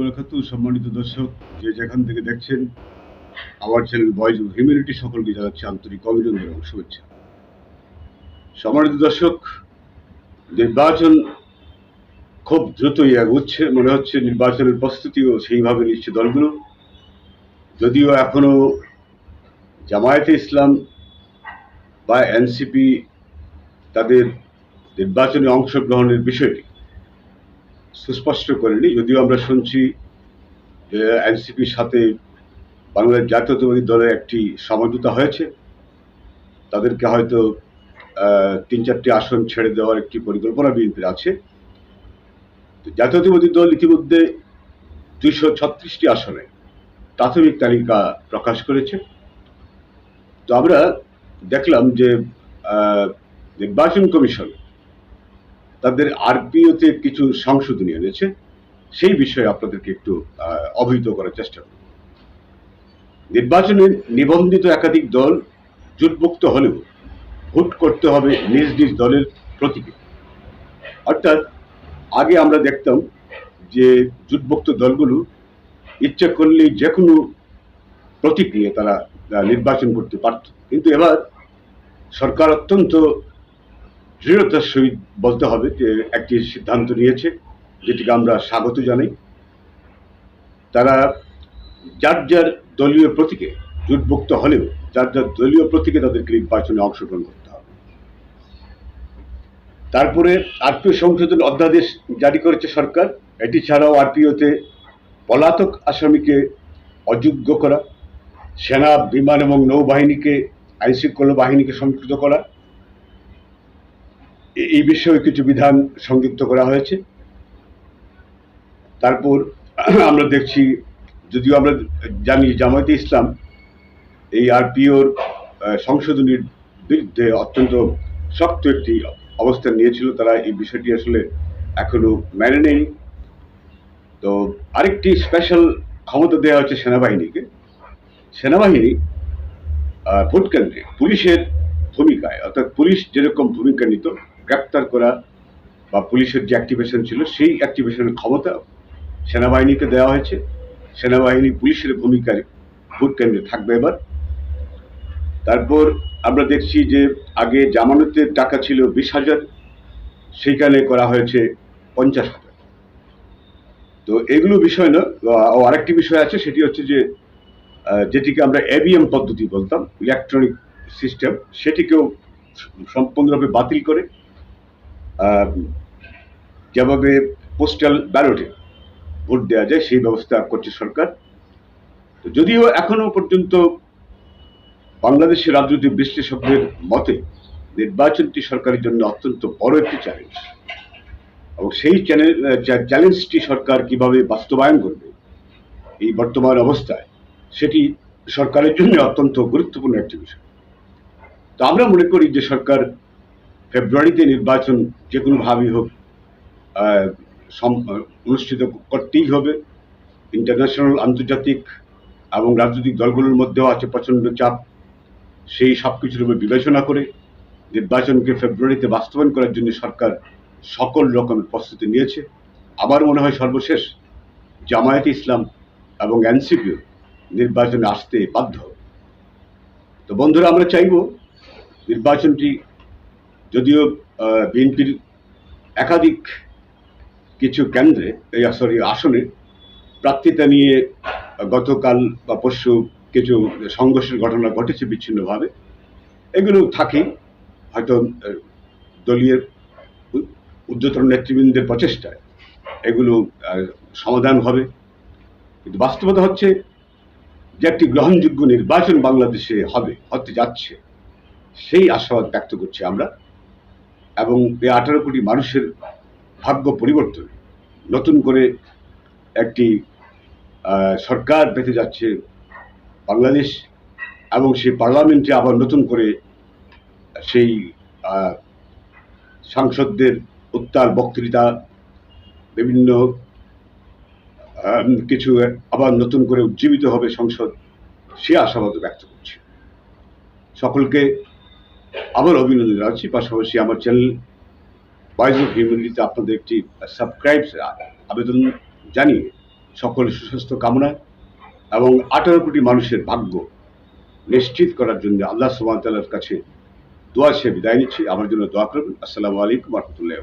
বারাকাতু সম্মানিত দর্শক, যে যেখান থেকে দেখছেন, আমার চ্যানেল ভয়েস অফ হিউম্যানিটি সকলকে জানাচ্ছি আন্তরিক অভিনন্দন এবং শুভেচ্ছা। সম্মানিত দর্শক, নির্বাচন খুব দ্রুতই এগোচ্ছে, মনে হচ্ছে নির্বাচনের প্রস্তুতিও সেইভাবে নিচ্ছে দলগুলো যদিও এখনও জামায়াতে ইসলাম বা এনসিপি তাদের নির্বাচনে অংশগ্রহণের বিষয়টি সুস্পষ্ট করেনি। যদিও আমরা শুনছি এনসিপির সাথে বাংলাদেশ জাতীয়তাবাদী দলের একটি সমঝোতা হয়েছে। তাদেরকে হয়তো তিন চারটি আসন ছেড়ে দেওয়ার একটি পরিকল্পনা বিএনপির আছে। তো জাতীয়তাবাদী দল ইতিমধ্যে দুইশো ছত্রিশটি আসনে প্রাথমিক তালিকা প্রকাশ করেছে। তো আমরা দেখলাম যে নির্বাচন কমিশন তাদের আরপিওতে কিছু সংশোধনী এনেছে। সেই বিষয়ে আপনাদেরকে একটু অবহিত করার চেষ্টা করব। নির্বাচনে নিবন্ধিত একাধিক দল জোটমুক্ত হলেও ভোট করতে হবে নিজ নিজ দলের প্রতীকে। অর্থাৎ আগে আমরা দেখতাম যে জোটমুক্ত দলগুলো ইচ্ছা করলেই যে কোনো প্রতীক নিয়ে তারা নির্বাচন করতে পারত। কিন্তু এবার সরকার অত্যন্ত দৃঢ়তার সহিত বলতে হবে যে, একটি সিদ্ধান্ত নিয়েছে, যেটিকে আমরা স্বাগত জানাই। তারা যার যার দলীয় প্রতীকে জোটভুক্ত হলেও, যার যার দলীয় প্রতীকে তাদেরকে নির্বাচনে অংশগ্রহণ করতে হবে। তারপরে আরপিও সংশোধন অধ্যাদেশ জারি করেছে সরকার। এটি ছাড়াও আরপিওতে পলাতক আসামিকে অযোগ্য করা, সেনা, বিমান এবং নৌবাহিনীকে, আইনশৃঙ্খলা বাহিনীকে সংযুক্ত করা এই বিষয়ে কিছু বিধান সংযুক্ত করা হয়েছে। তারপর আমরা দেখছি যদিও আমরা জানি জামায়াতে ইসলাম এই আরপিওর সংশোধনীর বিরুদ্ধে অত্যন্ত শক্ত একটি অবস্থান নিয়েছিল। তারা এই বিষয়টি আসলে এখনও মেনে নেয়নি। তো আরেকটি স্পেশাল ক্ষমতা দেওয়া হচ্ছে সেনাবাহিনীকে। সেনাবাহিনী আহ, ভোট কেন্দ্রে পুলিশের ভূমিকায় অর্থাৎ পুলিশ যেরকম ভূমিকা নিত গ্রেপ্তার করা বা পুলিশের যে অ্যাক্টিভেশন ছিল, সেই অ্যাক্টিভেশনের ক্ষমতা সেনাবাহিনীকে দেওয়া হয়েছে। সেনাবাহিনী পুলিশের ভূমিকায় ভোট কেন্দ্রে থাকবে এবার। তারপর আমরা দেখছি যে আগে জামানতের টাকা ছিল বিশ হাজার, সেইখানে করা হয়েছে পঞ্চাশ হাজার। তো এগুলো বিষয় না আরেকটি বিষয় আছে, সেটি হচ্ছে যে যেটিকে আমরা এবিএম পদ্ধতি বলতাম ইলেকট্রনিক সিস্টেম সেটিকেও সম্পূর্ণরূপে বাতিল করে যেভাবে পোস্টাল ব্যালটে ভোট দেওয়া যায়, সেই ব্যবস্থা করছে সরকার। তো যদিও এখনও পর্যন্ত বাংলাদেশের রাজনৈতিক বিশ্লেষকদের মতে নির্বাচনটি সরকারের জন্য অত্যন্ত বড় একটি চ্যালেঞ্জ এবং সেই চ্যালেঞ্জ চ্যালেঞ্জটি সরকার কীভাবে বাস্তবায়ন করবে, এই বর্তমান অবস্থায়, সেটি সরকারের জন্য অত্যন্ত গুরুত্বপূর্ণ একটি বিষয়। তো আমরা মনে করি যে সরকার ফেব্রুয়ারিতে নির্বাচন যে কোনোভাবেই হোক অনুষ্ঠিত করতেই হবে। ইন্টারন্যাশনাল আন্তর্জাতিক এবং রাজনৈতিক দলগুলোর মধ্যেও আছে প্রচণ্ড চাপ। সেই সব কিছুর উপর বিবেচনা করে নির্বাচনকে ফেব্রুয়ারিতে বাস্তবায়ন করার জন্য সরকার সকল রকমের প্রস্তুতি নিয়েছে। আবার মনে হয় সর্বশেষ জামায়াতে ইসলাম এবং এনসিপিও নির্বাচনে আসতে বাধ্য তো বন্ধুরা, আমরা চাইব নির্বাচনটি যদিও বিএনপির একাধিক কিছু কেন্দ্রে, এই সরি, আসনে প্রার্থিতা নিয়ে গতকাল বা পরশু কিছু সংঘর্ষের ঘটনা ঘটেছে বিচ্ছিন্নভাবে। এগুলো থাকেই, হয়তো দলীয় উ- ঊর্ধ্বতন নেতৃবৃন্দের প্রচেষ্টায় এগুলো সমাধান হবে। কিন্তু বাস্তবতা হচ্ছে যে একটি গ্রহণযোগ্য নির্বাচন বাংলাদেশে হবে, হতে যাচ্ছে। সেই আশাবাদ ব্যক্ত করছি আমরা। এবং এই আঠারো কোটি মানুষের ভাগ্য পরিবর্তন, নতুন করে একটি সরকার পেতে যাচ্ছে বাংলাদেশ এবং সেই পার্লামেন্টে আবার নতুন করে সেই সাংসদদের উত্তাল বক্তৃতা, বিভিন্ন কিছু আবার নতুন করে উজ্জীবিত হবে সংসদ, সে আশাবাদ ব্যক্ত করছি। সকলকে আবার অভিনন্দন জানাচ্ছি। পাশাপাশি আমার চ্যানেল ভয়েস অফ হিউম্যানিটিতে আপনাদের একটি সাবস্ক্রাইব আবেদন জানিয়ে সকলের সুস্বাস্থ্য কামনা এবং আঠারো কোটি মানুষের ভাগ্য নিশ্চিত করার জন্য আল্লাহ সুবাহতাল্লার কাছে দোয়া সে বিদায় নিচ্ছি। আমার জন্য দোয়া করবেন। আসসালামু আলাইকুম রহমতুল্লাহ